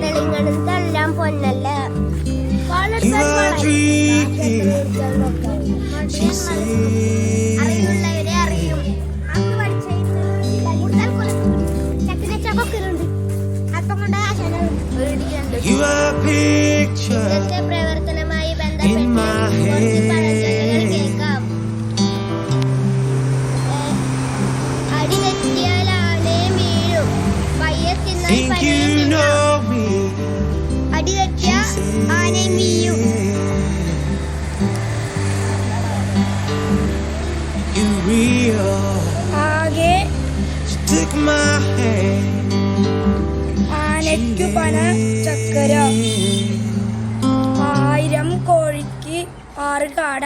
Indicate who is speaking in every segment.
Speaker 1: തെളിഞ്ഞെടുത്തെല്ലാം
Speaker 2: പൊന്നല്ല. അറിയും. അപ്പം ഒരു പ്രവർത്തനമായി ബന്ധപ്പെട്ട്
Speaker 1: Think you know me.
Speaker 2: അടി തെറ്റിയ ആനയും വീഴും
Speaker 1: You real.
Speaker 3: ആകെ
Speaker 1: She took my hand.
Speaker 3: ആനയ്ക്കു പന ചക്കര ആയിരം കോഴിക്ക് ആറ് കാട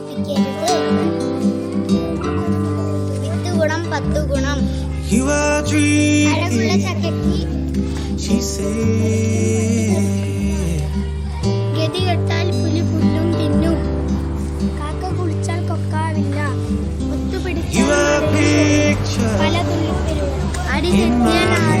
Speaker 2: കൊണ്ട് എട്ട് ഗുണം പത്ത് ഗുണം അഴകുള്ള
Speaker 1: said,
Speaker 2: ഗതി കെട്ടാൽ പുലി പുല്ലും തിന്നും. കാക്ക കുളിച്ചാൽ കൊക്കാവില്ല ഒത്തുപിടിച്ചാൽ പല തുള്ളിപ്പെരും അടി തെറ്റിയാൽ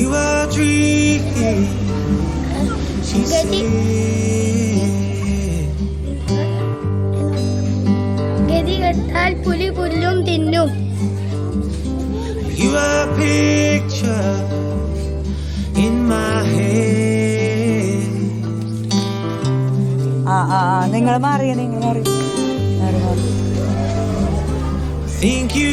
Speaker 1: You are dreaming. She
Speaker 2: ഗതി കെട്ടാൽ പുലി പുല്ലും തിന്നും
Speaker 1: You are a picture in my head.
Speaker 4: ആ ആ നിങ്ങൾ മാറിയ നിങ്ങൾ മാറി മാറി മാറി
Speaker 1: Think you